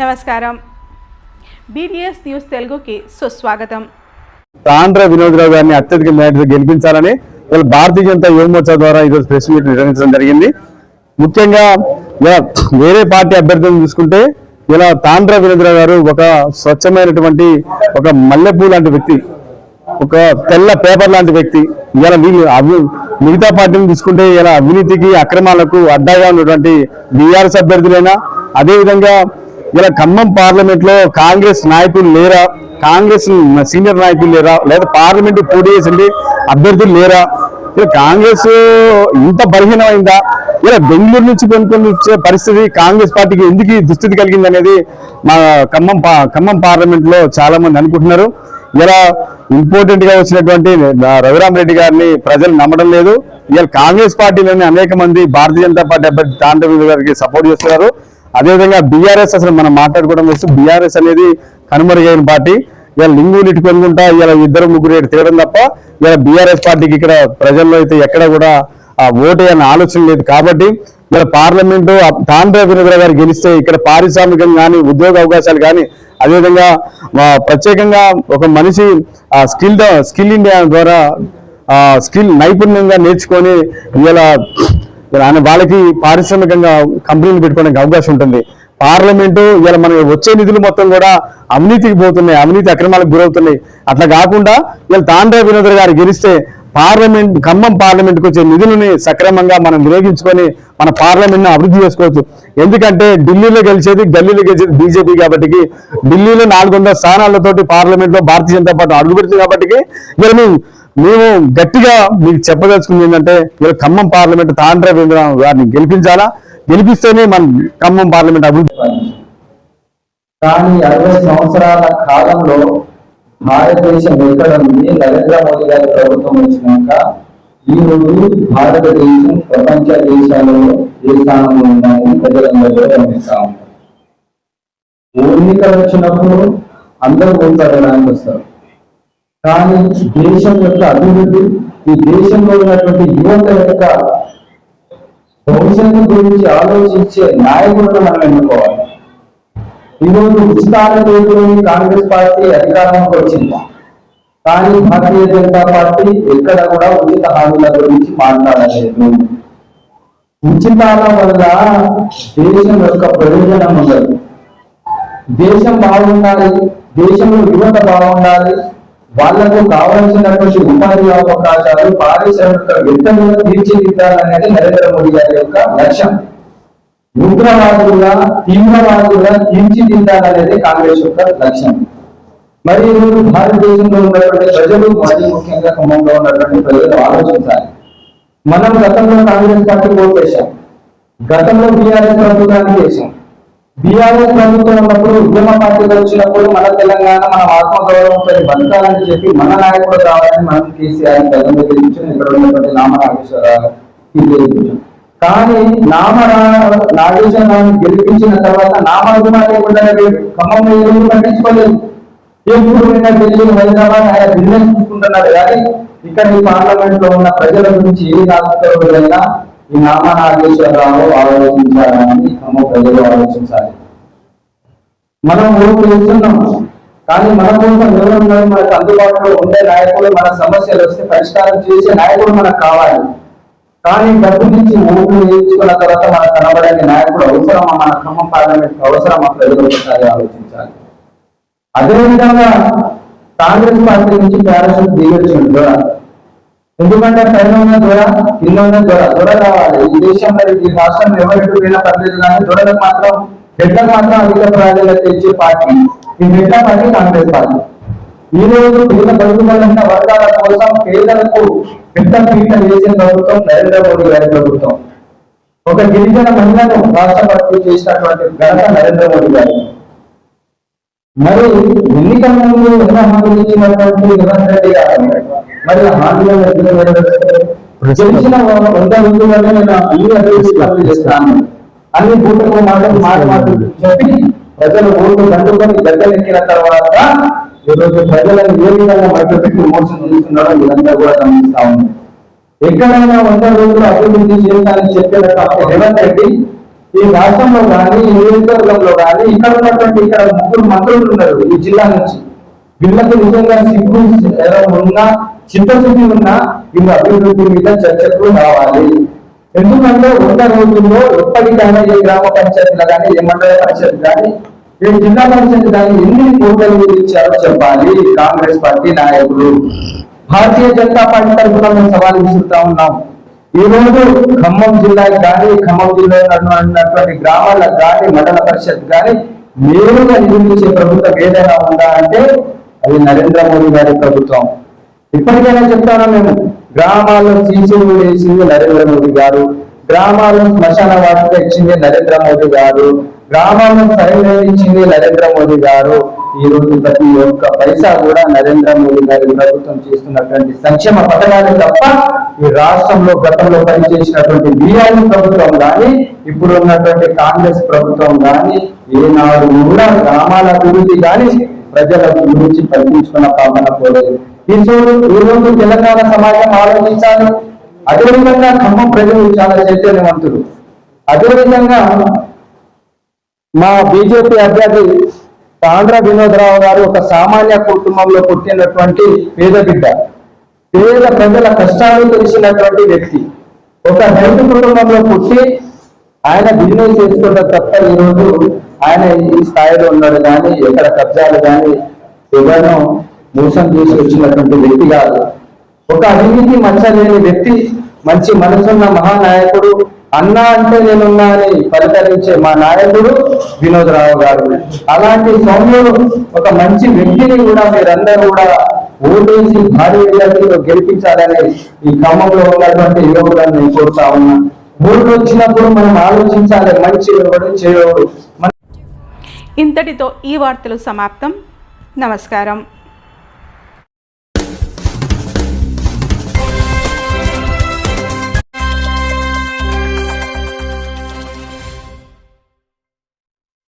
నమస్కారం. BDS news తెలుగుకి సుస్వాగతం. ఆంధ్ర వినోద్రావు గారిని అత్యధిక మేరకు గెలిపించాలని ఇవాళ భారతీయ జనతా యువమోర్చా ద్వారా ఈరోజు ప్రెస్ మీట్ నిర్వహించడం జరిగింది. ముఖ్యంగా ఇలా వేరే పార్టీ అభ్యర్థులను చూసుకుంటే ఇలా తాండ్ర వినోద్రావు గారు ఒక స్వచ్ఛమైనటువంటి ఒక మల్లెపూ లాంటి వ్యక్తి ఒక తెల్ల పేపర్ లాంటి వ్యక్తి. ఇలా వీళ్ళు అవి మిగతా పార్టీని తీసుకుంటే ఇలా అవినీతికి అక్రమాలకు అడ్డాగా ఉన్నటువంటి బీఆర్ఎస్ అభ్యర్థులైనా అదేవిధంగా ఇలా ఖమ్మం పార్లమెంట్లో కాంగ్రెస్ నాయకులు లేరా? కాంగ్రెస్ సీనియర్ నాయకులు లేరా? లేదా పార్లమెంట్ పోటీ చేసింది అభ్యర్థులు లేరా? ఇలా కాంగ్రెస్ ఇంత బలహీనమైందా? ఇలా బెంగళూరు నుంచి కొనుక్కొని వచ్చే పరిస్థితి కాంగ్రెస్ పార్టీకి ఎందుకు దుస్థితి కలిగింది అనేది మా ఖమ్మం ఖమ్మం పార్లమెంట్లో చాలా మంది అనుకుంటున్నారు. ఇలా ఇంపార్టెంట్గా వచ్చినటువంటి రఘురామరెడ్డి గారిని ప్రజలు నమ్మడం లేదు. ఇలా కాంగ్రెస్ పార్టీలోని అనేక మంది భారతీయ జనతా పార్టీ అభ్యర్థి తాండవి గారికి సపోర్ట్ చేస్తున్నారు. అదేవిధంగా బీఆర్ఎస్ అసలు మనం మాట్లాడుకోవడం వస్తూ బీఆర్ఎస్ అనేది కనుమరుగైన పార్టీ. ఇలా లింగులు ఇటుకొనుకుంటా ఇలా ఇద్దరు ముగ్గురు ఇటు తేవడం తప్ప ఇలా బీఆర్ఎస్ పార్టీకి ఇక్కడ ప్రజల్లో అయితే ఎక్కడ కూడా ఆ ఓటు అనే ఆలోచన లేదు. కాబట్టి ఇలా పార్లమెంటు తాండ్ర వినోద్ర గారు గెలిస్తే ఇక్కడ పారిశ్రామికం కానీ ఉద్యోగ అవకాశాలు కానీ అదేవిధంగా ప్రత్యేకంగా ఒక మనిషి స్కిల్ స్కిల్ ఇండియా ద్వారా స్కిల్ నైపుణ్యంగా నేర్చుకొని ఇలా ఆయన వాళ్ళకి పారిశ్రామికంగా కంపెనీలు పెట్టుకోవడానికి అవకాశం ఉంటుంది. పార్లమెంటు ఇలా మనకి వచ్చే నిధులు మొత్తం కూడా అవినీతికి పోతున్నాయి అవినీతి అక్రమాలకు గురవుతున్నాయి. అట్లా కాకుండా ఇలా తాండ్ర వినోదర్ గారు గెలిస్తే పార్లమెంట్ ఖమ్మం పార్లమెంట్కి వచ్చే నిధులని సక్రమంగా మనం వినియోగించుకొని మన పార్లమెంట్ను అభివృద్ధి చేసుకోవచ్చు. ఎందుకంటే ఢిల్లీలో గెలిచేది గల్లీలో గెలిచేది బీజేపీ కాబట్టి ఢిల్లీలో నాలుగు వందల స్థానాలతోటి పార్లమెంట్లో భారతీయ జనతా పార్టీ అడుగుపెడుతుంది కాబట్టి ఇలా మేము గట్టిగా మీకు చెప్పదలుచుకుంది ఏంటంటే ఇలా ఖమ్మం పార్లమెంట్ తాండ్ర వీంద్ర గారిని గెలిపించాలా? గెలిపిస్తేనే మనం ఖమ్మం పార్లమెంట్ అభివృద్ధి కానీ అరవై సంవత్సరాల కాలంలో భారతదేశం ఎక్కడ ఉంది నరేంద్ర మోదీ గారి ప్రభుత్వం వచ్చినాక ఈ రోజు భారతదేశం ప్రపంచ దేశాలలో ఏ స్థానంలో ఉందని ప్రజలందరూ గమనిస్తా ఉంటారు ఎన్నికలు వచ్చినప్పుడు అందరూ ఓటాడడానికి వస్తారు. కానీ దేశం యొక్క అభివృద్ధి ఈ దేశంలో ఉన్నటువంటి యువత యొక్క భవిష్యత్తు గురించి ఆలోచించే నాయకులను మనం ఎన్నుకోవాలి. ఈరోజు ఉచితాల పేరులోని కాంగ్రెస్ పార్టీ అధికారంలోకి వచ్చింది. కానీ భారతీయ జనతా పార్టీ ఎక్కడ కూడా ఉచిత హామీల గురించి మాట్లాడలేదు. ఉచితాల వల్ల దేశం యొక్క ప్రయోజనం ఉండదు. దేశం బాగుండాలి దేశంలో యువత బాగుండాలి వాళ్ళకు కావలసినటువంటి ఉపాధి అవకాశాలు పారిశ్రామిక విత్తనాలు తీర్చిదిద్దాలనేది నరేంద్ర మోడీ గారి యొక్క లక్ష్యం. ఉగ్రవాదులుగా తీవ్రవాదులుగా తీర్చిదిద్దాలనేది కాంగ్రెస్ యొక్క లక్ష్యం. మరి భారతదేశంలో ఉన్నటువంటి ప్రజలు మరి ముఖ్యంగా ఖమ్మంలో ఉన్నటువంటి ప్రజలు ఆలోచించాలి. మనం గతంలో కాంగ్రెస్ పార్టీ ఓట్ వేశాం. గతంలో బీఆర్ఎస్ ప్రభుత్వానికి వేశాం బీఆర్ఎస్ ప్రభుత్వం ఉన్నప్పుడు ఉద్యమ పార్టీలు వచ్చినప్పుడు మన తెలంగాణ మన ఆత్మగౌరవంపై బతకాలని చెప్పి మన నాయకుడు కావాలని మనం కేసీఆర్ గతంలో గెలిపించాం ఇక్కడ ఉన్నటువంటి నామ నాగేశ్వరరావు గెలిపించాం కానీ నామ నాగేశ్వరరావు గెలిపించిన తర్వాత నామాభిమా లేకుండా ఖమ్మం ఎవరు పట్టించుకోలేదు. ఎప్పుడు నిన్న ఢిల్లీ హైదరాబాద్ ఆయన బిజినెస్ చూసుకుంటున్నాడు కానీ ఇక్కడ ఈ పార్లమెంట్లో ఉన్న ప్రజల గురించి ఏ రాష్ట్రంలో ఈ నామ నాగేశ్వరరావు ఆలోచించాలని ఖమ్మం ప్రజలు ఆలోచించాలి. మనం ఊరు వేస్తున్నాం కానీ మన కోసం ఎవరున్నారు మనకు అందుబాటులో ఉండే నాయకులు మన సమస్యలు వస్తే పరిష్కారం చేసే నాయకులు మనకు కావాలి. కానీ డబ్బు నుంచి ఓట్లు వేయించుకున్న తర్వాత మనకు కనబడని నాయకుడు అవసరమా? మన ఖమ్మం పార్లమెంట్ అవసరమా? ప్రజలు ఒకసారి ఆలోచించాలి. అదేవిధంగా కాంగ్రెస్ పార్టీ నుంచి పారాషూట్ దిగొచ్చింది ఎందుకంటే పైన ఉన్న దొర కింద ఉన్న దొర దొర కావాలి. ఈ దేశంలో ఈ రాష్ట్రంలో ఎవరికి పోయినా పర్లేదు కానీ దొరలకు మాత్రం బిడ్డకు మాత్రం అధిక ప్రాధాన్యత ఇచ్చే పార్టీ. ఈ బిడ్డ పార్టీ కాంగ్రెస్ పార్టీ. ఈ రోజు పేద బడుగుబడిన వర్గాల కోసం పేదలకు పెద్ద పీట వేసిన ప్రభుత్వం నరేంద్ర మోడీ గారి ప్రభుత్వం. ఒక గిరిజన మహిళను రాష్ట్రపతి చేసినటువంటి ఘనత నరేంద్ర మోడీ గారి. మరి ఎన్నికల ముందు ఎన్నో హామీలు ఇచ్చినటువంటి రేవంత్ రెడ్డి గారు? మరి ఆ హామీలను గెలిచిన వంద రోజుల్లోనే నేను అన్ని అభివృద్ధి పనులు చేస్తాను? అన్ని బూటకు మాటలు మాట మాటలు చెప్పి ప్రజలు ఓటు దండుకొని గడ్డలెక్కిన తర్వాత ఈరోజు ప్రజలను ఏ విధంగా మద్దతు మోసం చేస్తున్నారో మీరంతా కూడా గమనిస్తా ఉన్నారు ఎక్కడైనా వంద రోజులు అభివృద్ధి చేయాలని చెప్పినటువంటి రేవంత్ రెడ్డి ఈ రాష్ట్రంలో కానీ ఈ నియోజకవర్గంలో కానీ ఇక్కడ ఉన్నటువంటి ఇక్కడ ముగ్గురు మంత్రులు ఉన్నారు ఈ జిల్లా నుంచి. వీళ్ళకి నిజంగా సిగ్గు ఉన్నా చిత్తశుద్ధి ఉన్నా వీళ్ళ అభివృద్ధి మీద చర్చకు రావాలి. ఎందుకంటే ఉన్న రోజుల్లో ఎప్పటికైనా ఏ గ్రామ పంచాయతీలు కానీ ఏ మండల పరిషత్ కానీ ఏ జిల్లా పరిషత్ కానీ ఎన్ని కోట్ల ఇచ్చారో చెప్పాలి కాంగ్రెస్ పార్టీ నాయకులు. భారతీయ జనతా పార్టీ తరఫున మేము సవాల్ విసురుతా ఉన్నాం. ఈ రోజు ఖమ్మం జిల్లా కానీ ఖమ్మం జిల్లాలో ఉన్నటువంటి గ్రామాలకు కానీ మండల పరిషత్ కానీ నేరుగా నిర్మించే ప్రభుత్వం ఏదైనా ఉందా అంటే అది నరేంద్ర మోడీ గారి ప్రభుత్వం. ఇప్పటికైనా చెప్తాను మేము? గ్రామాల్లో సీసీ వేసింది నరేంద్ర మోడీ గారు. గ్రామాల్లో శ్మశాన వాటిక ఇచ్చింది నరేంద్ర మోడీ గారు. గ్రామాల్లో సరైన ఇచ్చింది నరేంద్ర మోడీ గారు. ఈ రోజు ప్రతి ఒక్క పైసా కూడా నరేంద్ర మోడీ గారి ప్రభుత్వం చేస్తున్నటువంటి సంక్షేమ పథకాలు తప్ప ఈ రాష్ట్రంలో గతంలో పనిచేసినటువంటి బీఆర్ఎస్ ప్రభుత్వం కానీ ఇప్పుడు ఉన్నటువంటి కాంగ్రెస్ ప్రభుత్వం కానీ ఈనాడు కూడా గ్రామాల అభివృద్ధి కానీ ప్రజల గురించి పట్టించుకున్న పాలన పోలేదు ఈ రోజు ఈ రోజు తెలంగాణ సమాజం ఆలోచించాలి. అదేవిధంగా ఖమ్మం ప్రజలు చాలా చైతన్యవంతులు. అదేవిధంగా మా బీజేపీ అభ్యర్థి తాండ్ర వినోదరావు గారు ఒక సామాన్య కుటుంబంలో పుట్టినటువంటి పేద బిడ్డ. పేద ప్రజల కష్టాలు తెలిసినటువంటి వ్యక్తి. ఒక రైతు కుటుంబంలో పుట్టి ఆయన బిజినెస్ చేసుకోవడం తప్ప ఈరోజు ఆయన ఈ స్థాయిలో ఉన్నాడు కానీ ఎక్కడ కబ్జాలు కానీ ఏదైనా మోసం చేసి వచ్చినటువంటి వ్యక్తి కాదు. ఒక అవినీతి మంచలేని వ్యక్తి మంచి మనసున్న మహానాయకుడు అన్నా అంటే నేనున్నా అని పరితరించే మా నాయకుడు వినోదరావు గారు. అలాంటి సౌమ్యుడు ఒక మంచి వ్యక్తిని కూడా మీరందరూ కూడా ఓటేసి భారీ విద్యార్థులు గెలిపించాలని ఈ క్రమంలో ఉన్నటువంటి యువకులను నేను కోరుతా ఉన్నా. ఓట్లు వచ్చినప్పుడు మనం ఆలోచించాలి మంచి ఎవరు చేయడు ఇంతటితో ఈ వార్తలు సమాప్తం. నమస్కారం.